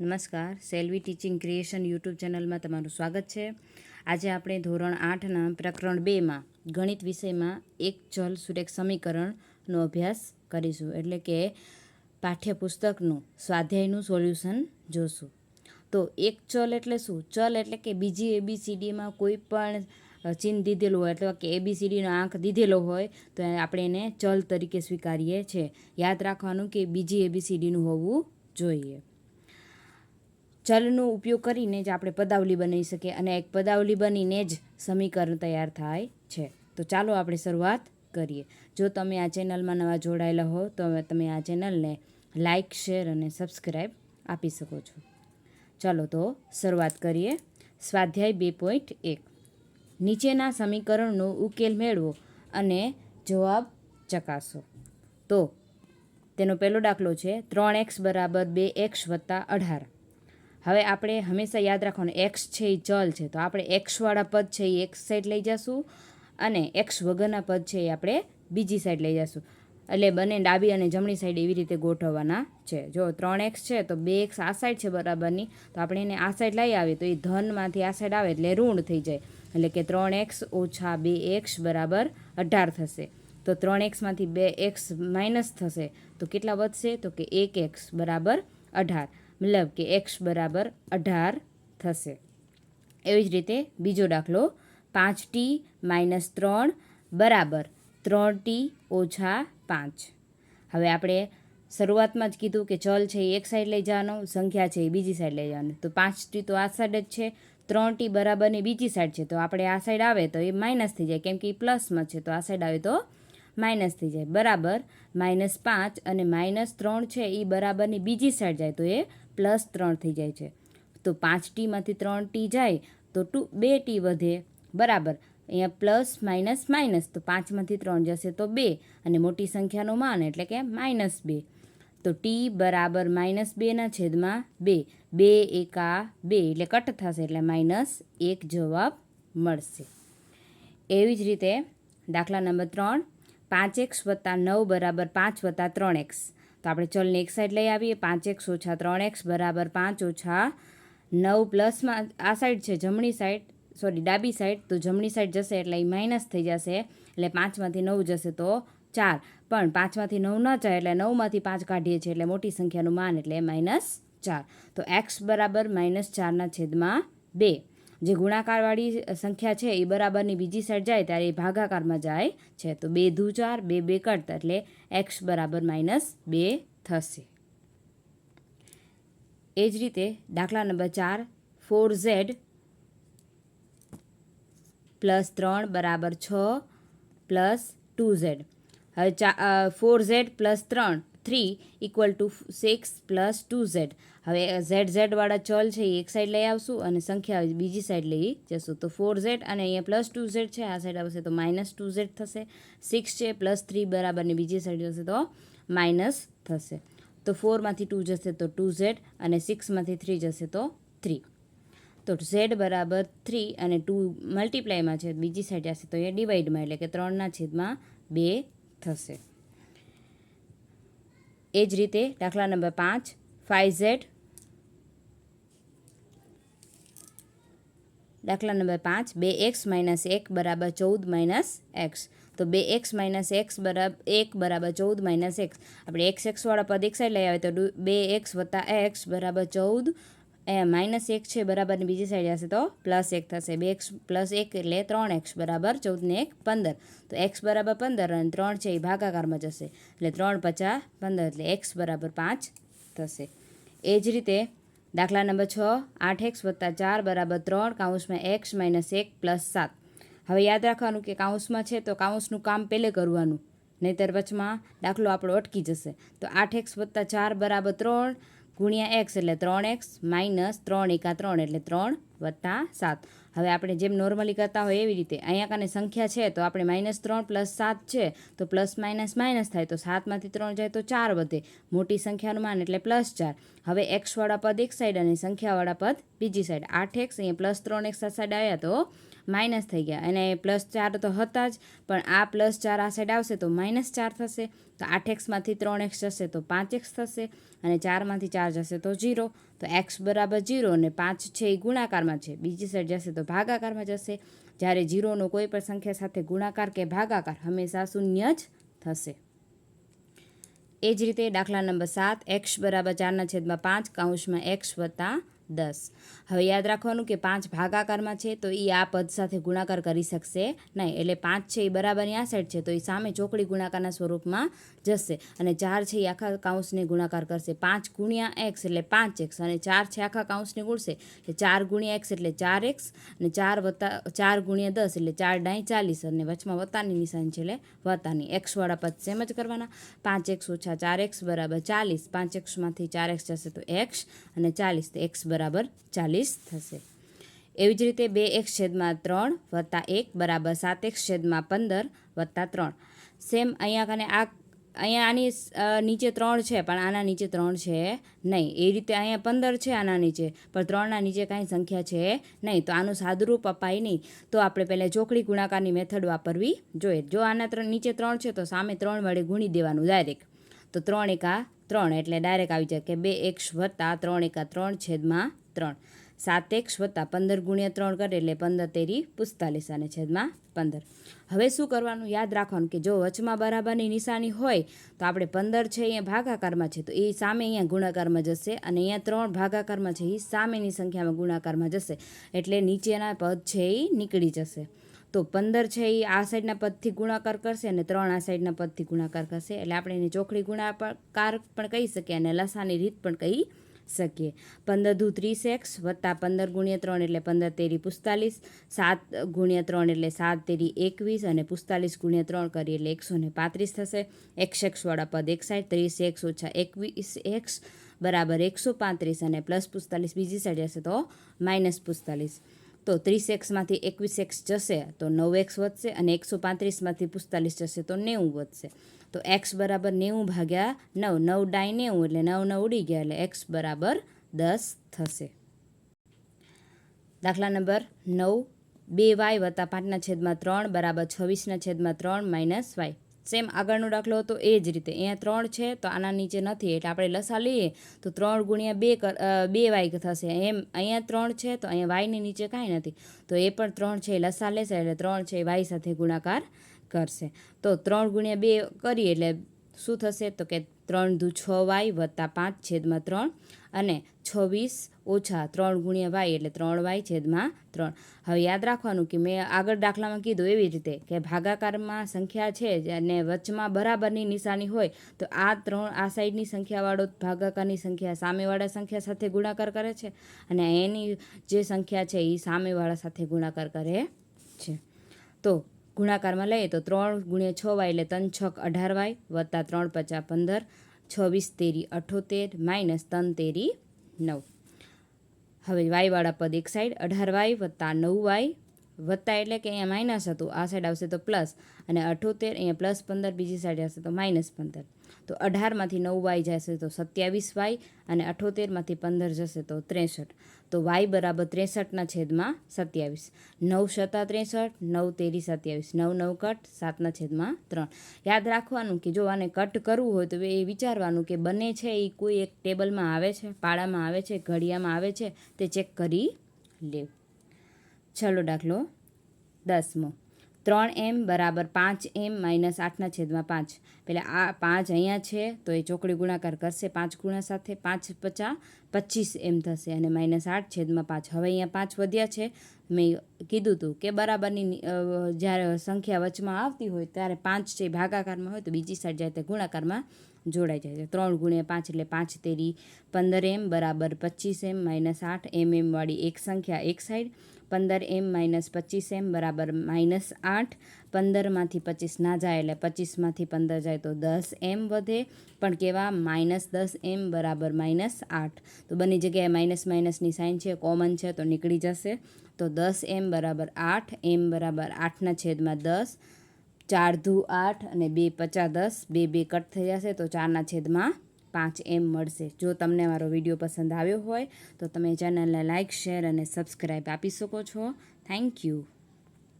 નમસ્કાર, Selvi teaching creation YouTube ચેનલમાં તમારું સ્વાગત છે. આજે આપણે ધોરણ આઠના પ્રકરણ બેમાં ગણિત વિષયમાં એક ચલ સુરેખ સમીકરણનો અભ્યાસ કરીશું. એટલે કે પાઠ્યપુસ્તકનું, સ્વાધ્યાયનું સોલ્યુશન જોશું. તો એક ચલ એટલે શું? ચલ એટલે કે બીજી એબીસીડીમાં કોઈ પણ ચિહ્ન દીધેલું હોય અથવા કે એબીસીડીનો આંક દીધેલો હોય, તો આપણે એને ચલ તરીકે સ્વીકારીએ છીએ. યાદ રાખવાનું કે બીજી એબીસીડીનું હોવું જોઈએ. ચલનો ઉપયોગ કરીને જ આપણે પદાવલી બનાવી શકીએ અને એક પદાવલી બનીને જ સમીકરણ તૈયાર થાય છે. તો ચાલો આપણે શરૂઆત કરીએ. જો તમે આ ચેનલમાં નવા જોડાયેલા હો, તો તમે આ ચેનલને લાઇક શેર અને સબસ્ક્રાઈબ આપી શકો છો. ચાલો તો શરૂઆત કરીએ. સ્વાધ્યાય બે પોઈન્ટ એક. નીચેના સમીકરણનો ઉકેલ મેળવો અને જવાબ ચકાસો. તો તેનો પહેલો દાખલો છે ત્રણ એક્સ બરાબર બે એક્સ વત્તા અઢાર. હવે આપણે હંમેશા યાદ રાખવાનું એક્સ છે એ ચલ છે. તો આપણે એક્સવાળા પદ છે એ એક સાઈડ લઈ જશું અને એક્સ વગરના પદ છે એ આપણે બીજી સાઈડ લઈ જશું. એટલે બંને ડાબી અને જમણી સાઈડ એવી રીતે ગોઠવવાના છે. જો ત્રણ એક્સ છે, તો બે એક્સ આ સાઈડ છે બરાબરની. તો આપણે એને આ સાઈડ લઈ આવીએ, તો એ ધનમાંથી આ સાઈડ આવે એટલે ઋણ થઈ જાય. એટલે કે ત્રણ એક્સ ઓછા બે એક્સ બરાબર અઢાર થશે. તો ત્રણ એક્સમાંથી બે એક્સ માઇનસ થશે. તો કેટલા વધશે? તો કે એક એક્સ બરાબર અઢાર. મતલબ કે એક્સ બરાબર અઢાર થશે. એવી જ રીતે બીજો દાખલો, પાંચ ટી માઇનસ ત્રણ બરાબર ત્રણ ટી ઓછા પાંચ. હવે આપણે શરૂઆતમાં જ કીધું કે ચલ છે એ એક સાઈડ લઈ જવાનો, સંખ્યા છે એ બીજી સાઈડ લઈ જવાનું. તો પાંચ ટી તો આ સાઈડ જ છે, ત્રણ ટી બરાબરની બીજી સાઈડ છે. તો આપણે આ સાઈડ આવે તો એ માઇનસ થઈ જાય. કેમ કે એ પ્લસમાં છે, તો આ સાઈડ આવે તો માઇનસ થઈ જાય. બરાબર માઇનસ પાંચ અને માઇનસ ત્રણ છે, એ બરાબરની બીજી સાઈડ જાય તો એ પ્લસ ત્રણ થઈ જાય છે. તો પાંચ ટીમાંથી ત્રણ ટી જાય તો ટુ, બે ટી વધે. બરાબર. અહીંયા પ્લસ, માઇનસ માઇનસ. તો પાંચમાંથી ત્રણ જશે તો બે. અને મોટી સંખ્યાનું માન એટલે કે માઇનસ બે. તો ટી બરાબર માઇનસ બેના છેદમાં બે. બે એકા બે એટલે કટ થશે એટલે માઇનસ એક જવાબ મળશે. એવી જ રીતે દાખલા નંબર ત્રણ. પાંચ એક્સ વત્તા નવ બરાબર પાંચ વત્તા ત્રણ એક્સ. તો આપણે ચલને એક સાઈડ લઈ આવીએ. પાંચ એક્સ ઓછા ત્રણ એક્સ બરાબર પાંચ ઓછા નવ પ્લસમાં આ સાઈડ છે જમણી સાઈડ સોરી ડાબી સાઈડ તો જમણી સાઈડ જશે એટલે એ માઇનસ થઈ જશે. એટલે પાંચમાંથી નવ જશે તો ચાર. પણ પાંચમાંથી નવ ન જાય એટલે નવમાંથી પાંચ કાઢીએ છીએ એટલે મોટી સંખ્યાનું માન એટલે માઇનસ ચાર. તો એક્સ બરાબર માઇનસ ચારના છેદમાં બે. જે ગુણાકારવાળી સંખ્યા છે એ બરાબરની બીજી સાઈડ જાય ત્યારે એ ભાગાકારમાં જાય છે. તો બે દુ ચાર બે બે કટતા એટલે એક્સ બરાબર માઇનસ બે થશે. એ જ રીતે દાખલા નંબર ચાર ફોર ઝેડ પ્લસ ત્રણ બરાબર છ પ્લસ ટુ ઝેડ હવે ચા ફોર ઝેડ પ્લસ ત્રણ three equal to six plus two Z હવે ઝેડ ઝેડવાળા ચલ છે એ એક સાઈડ લઈ આવશું અને સંખ્યા બીજી સાઈડ લઈ જશું. તો ફોર ઝેડ અને અહીંયા પ્લસ ટુ ઝેડ છે, આ સાઈડ આવશે તો માઇનસ ટુ ઝેડ થશે. સિક્સ છે પ્લસ થ્રી બરાબરની બીજી સાઈડ જશે તો માઇનસ થશે. તો ફોરમાંથી ટુ જશે તો ટુ ઝેડ અને સિક્સમાંથી થ્રી જશે તો થ્રી તો ઝેડ બરાબર થ્રી અને ટુ મલ્ટીપ્લાયમાં છે, બીજી સાઈડ જશે તો એ ડિવાઈડમાં એટલે કે ત્રણના છેદમાં બે થશે. એ જ રીતે દાખલા નંબર પાંચ ફાઇવ ઝેડ દાખલા નંબર પાંચ, બે એક્સ માઇનસ એક બરાબર ચૌદ માઇનસ એક્સ તો બે એક્સ માઇનસ એક્સ બરાબર એક બરાબર ચૌદ માઇનસ એક્સ આપણે એક્સ એક્સવાળા પદ એક સાઈડ લઈ આવે તો બે એક્સ વત્તા એક્સ બરાબર ચૌદ એ માઇનસ એક છે બરાબરની બીજી સાઈડ જશે તો પ્લસ એક થશે. બે એક્સ પ્લસ એક એટલે ત્રણ એક્સ બરાબર ચૌદને એક પંદર. તો એક્સ બરાબર પંદર અને ત્રણ છે એ ભાગાકારમાં જશે. એટલે ત્રણ પચાસ પંદર એટલે એક્સ બરાબર પાંચ થશે. એ જ રીતે દાખલા નંબર છ, આઠ એક્સ વત્તા ચાર બરાબર ત્રણ, કાઉન્સમાં એક્સ માઇનસ એક પ્લસ સાત. હવે યાદ રાખવાનું કે કાઉન્સમાં છે તો કાઉન્સનું કામ પહેલે કરવાનું. નહીંતર વચમાં દાખલો આપણો અટકી જશે. તો આઠ એક્સ વત્તા ચાર બરાબર ત્રણ ગુણ્યા એક્સ એટલે ત્રણ એક્સ માઇનસ ત્રણ એકા ત્રણ એટલે ત્રણ વત્તા સાત. હવે આપણે જેમ નોર્મલી કરતા હોય એવી રીતે. અહીંયા કને સંખ્યા છે તો આપણે માઇનસ ત્રણ પ્લસ સાત છે તો પ્લસ માઇનસ માઇનસ થાય તો સાતમાંથી ત્રણ જાય તો ચાર વધે. મોટી સંખ્યાનું માન એટલે પ્લસ ચાર. હવે એક્સવાળા પદ એક સાઈડ અને સંખ્યાવાળા પદ બીજી સાઈડ આઠ એક્સ અહીંયા પ્લસ ત્રણ એક્સ આ સાઈડ આવ્યા તો માઇનસ થઈ ગયા. અને પ્લસ ચાર તો હતા જ, પણ આ પ્લસ ચાર આ સાઈડ આવશે તો માઇનસ ચાર થશે. તો આઠ એક્સમાંથી ત્રણ એક્સ જશે તો પાંચ એક્સ થશે અને ચારમાંથી ચાર જશે તો જીરો તો એક્સ બરાબર જીરો અને પાંચ છે એ ગુણાકારમાં છે. બીજી સાઈડ જશે તો ભાગાકારમાં જશે. જ્યારે જીરોનો કોઈ પણ સંખ્યા સાથે ગુણાકાર કે ભાગાકાર હંમેશા શૂન્ય જ થશે. એ જ રીતે દાખલા નંબર સાત એક્સ બરાબર ચારના છેદમાં પાંચ, કાઉન્સમાં એક્સ વત્તા દસ. હવે યાદ રાખવાનું કે પાંચ ભાગાકારમાં છે, તો એ આ પદ સાથે ગુણાકાર કરી શકશે નહીં. એટલે પાંચ છે એ બરાબરની આ છે, તો એ સામે ચોકડી ગુણાકારના સ્વરૂપમાં જશે. અને ચાર છે એ આખા કાઉન્સને ગુણાકાર કરશે. પાંચ ગુણ્યા એક્સ એટલે પાંચ એક્સ અને ચાર છે આખા કાઉન્સને ગુણશે. એટલે ચાર ગુણ્યા એક્સ એટલે ચાર એક્સ અને ચાર વત્તા, ચાર ગુણ્યા દસ એટલે ચાર ડાઈ ચાલીસ અને વચમાં વત્તાની નિશાન છે એટલે વત્તાની. એક્સવાળા પદ સેમ જ કરવાના. પાંચ એક્સ ઓછા ચાર એક્સ બરાબર ચાલીસ. પાંચ એક્સમાંથી ચાર એક્સ જશે તો એક્સ અને ચાલીસ. તો એક્સ બરાબર ચાલીસ થશે. એવી જ રીતે બે એક છેદમાં ત્રણ વત્તા એક બરાબર સાત એક છેદમાં પંદર વત્તા ત્રણ. સેમ અહીંયા કને આ અહીંયા આની નીચે ત્રણ છે, પણ આના નીચે ત્રણ છે નહીં. એ રીતે અહીંયા પંદર છે, આના નીચે. પણ ત્રણના નીચે કાંઈ સંખ્યા છે નહીં. તો આનું સાદુરૂપ અપાય નહીં. તો આપણે પહેલાં ચોકડી ગુણાકારની મેથડ વાપરવી જોઈએ. જો આના ત્રણ નીચે ત્રણ છે, તો સામે ત્રણ વડે ગુણી દેવાનું ડાયરેક્ટ તો ત્રણ એકા ત્રણ એટલે ડાયરેક્ટ આવી જાય કે બે એક્સ વત્તા ત્રણ એકા ત્રણ છેદમાં ત્રણ. સાત એક્સ વત્તા પંદર ગુણ્યા ત્રણ કરે એટલે પંદર તેરી પિસ્તાલીસ અને છેદમાં પંદર. હવે શું કરવાનું? યાદ રાખવાનું કે જો વચમાં બરાબરની નિશાની હોય તો આપણે પંદર છે અહીંયા ભાગાકારમાં છે, તો એ સામે અહીંયા ગુણાકારમાં જશે અને અહીંયા ત્રણ ભાગાકારમાં છે, એ સામેની સંખ્યામાં ગુણાકારમાં જશે. એટલે નીચેના પદ છે એ નીકળી જશે. તો પંદર છે એ આ સાઈડના પદથી ગુણાકાર કરશે અને ત્રણ આ સાઈડના પદથી ગુણાકાર કરશે. એટલે આપણે એને ચોકડી ગુણાકાર પણ કહી શકીએ અને લસાની રીત પણ કહી શકીએ. પંદર દુ ત્રીસ એક્સ વત્તા પંદર ગુણ્યા ત્રણ એટલે પંદર તેરી પિસ્તાલીસ, સાત ગુણ્યા ત્રણ એટલે સાત તેરી એકવીસ અને પિસ્તાલીસ ગુણ્યા ત્રણ કરીએ એટલે એકસો ને પાંત્રીસ થશે. એક્સ એક્સવાળા પદ એક સાઈડ, ત્રીસ એક્સ ઓછા એકવીસ એક્સ બરાબર એકસો પાંત્રીસ અને પ્લસ પિસ્તાલીસ બીજી સાઈડ હશે તો માઇનસ પિસ્તાલીસ. તો ત્રીસ એક્સમાંથી એકવીસ એક્સ જશે, તો નવ એક્સ વધશે અને એકસો પાંત્રીસમાંથી પિસ્તાલીસ જશે, તો નેવું વધશે. તો એક્સ બરાબર નેવું ભાગ્યા નવ નવ ડાય નેવું એટલે નવ નવ ઉડી ગયા એટલે એક્સ બરાબર દસ થશે. દાખલા નંબર નવ, બે વાય વત્તા પાંચના છેદમાં ત્રણ બરાબર છવ્વીસના છેદમાં ત્રણ માઇનસ વાય. સેમ આગળનો દાખલો હતો એ જ રીતે. અહીંયા ત્રણ છે, તો આના નીચે નથી. એટલે આપણે લસા લઈએ, તો ત્રણ ગુણ્યા બે બે વાય થશે. એમ, અહીંયા ત્રણ છે, તો અહીંયા વાયની નીચે કાંઈ નથી. તો એ પણ ત્રણ છે, એ લસા લેશે, એટલે ત્રણ છે, એ વાય સાથે ગુણાકાર કરશે. તો ત્રણ ગુણ્યા બે કરીએ, એટલે શું થશે? તો કે ત્રણ દુ છ વાય વત્તા પાંચ છેદમાં ત્રણ અને છવ્વીસ ઓછા ત્રણ ગુણ્યા વાય એટલે ત્રણ વાય છેદમાં ત્રણ. હવે યાદ રાખવાનું કે મેં આગળ દાખલામાં કીધું એવી રીતે કે ભાગાકારમાં સંખ્યા છે અને વચમાં બરાબરની નિશાની હોય તો આ ત્રણ, આ સાઈડની સંખ્યાવાળો ભાગાકારની સંખ્યા સામેવાળા સંખ્યા સાથે ગુણાકાર કરે છે અને એની જે સંખ્યા છે એ સામેવાળા સાથે ગુણાકાર કરે છે. તો ગુણાકારમાં લઈએ તો ત્રણ ગુણ્યા છ વાય એટલે ત્રણ છક અઢાર વાય વત્તા ત્રણ પચાસ પંદર, છવ્વીસ તેરી અઠોતેર માઇનસ ત્રણ તેરી નવ. હવે વાયવાળા પદ એક સાઈડ અઢાર વાય વત્તા નવ વાય વત્તા એટલે કે અહીંયા માઇનસ હતું. આ સાઈડ આવશે તો પ્લસ અને અઠોતેર અહીંયા પ્લસ પંદર, બીજી સાઈડ આવશે તો માઇનસ પંદર. તો અઢારમાંથી નવ વાય જશે તો સત્યાવીસ વાય અને અઠોતેરમાંથી પંદર જશે તો ત્રેસઠ. તો વાય બરાબર ત્રેસઠના છેદમાં સત્યાવીસ. નવ સત્તા ત્રેસઠ, નવ તેરી સત્યાવીસ. નવ નવ કટ, સાતના છેદમાં ત્રણ. યાદ રાખવાનું કે જો આને કટ કરવું હોય તો એ વિચારવાનું કે બંને છે એ કોઈ એક ટેબલમાં આવે છે, પાડામાં આવે છે, ઘડિયામાં આવે છે તે ચેક કરી લેવું. છેલ્લો દાખલો દસમો. ત્રણ એમ બરાબર પાંચ એમ માઇનસ આઠના છેદમાં પાંચ. પેલા આ પાંચ અહીંયા છે, તો એ ચોકડી ગુણાકાર કરશે પાંચ ગુણા સાથે પાંચ પચાસ પચીસ એમ થશે અને માઇનસ આઠ છેદમાં પાંચ. હવે અહીંયા પાંચ વધ્યા છે. મેં કીધું હતું કે બરાબરની જ્યારે સંખ્યા વચમાં આવતી હોય ત્યારે પાંચ છે ભાગાકારમાં હોય તો બીજી સાઈડ જાય તે ગુણાકારમાં જોડાઈ જાય છે. ત્રણ ગુણ્યા પાંચ એટલે પાંચ તેરી પંદર એમ બરાબર પચીસ એમ માઇનસ આઠ એમ એમવાળી એક સંખ્યા એક સાઈડ પંદર એમ માઇનસ પચીસ એમ બરાબર માઇનસ આઠ પંદરમાંથી પચીસ ના જાય એટલે પચીસમાંથી પંદર જાય તો દસ એમ વધે. પણ કેવા? માઇનસ દસ એમ બરાબર માઇનસ આઠ. તો બંને જગ્યાએ માઇનસ માઇનસની સાઇન છે, કોમન છે, તો નીકળી જશે. તો દસ એમ બરાબર આઠ, એમ બરાબર આઠના છેદમાં દસ. ચાર ધુ આઠ અને બે પચાસ દસ, બે બે કટ થઈ જશે તો ચારના છેદમાં પાંચ એમ મળશે. જો તમને મારો વીડિયો પસંદ આવ્યો હોય તો તમે ચેનલને લાઇક શેર અને સબસ્ક્રાઈબ આપી શકો છો. Thank you.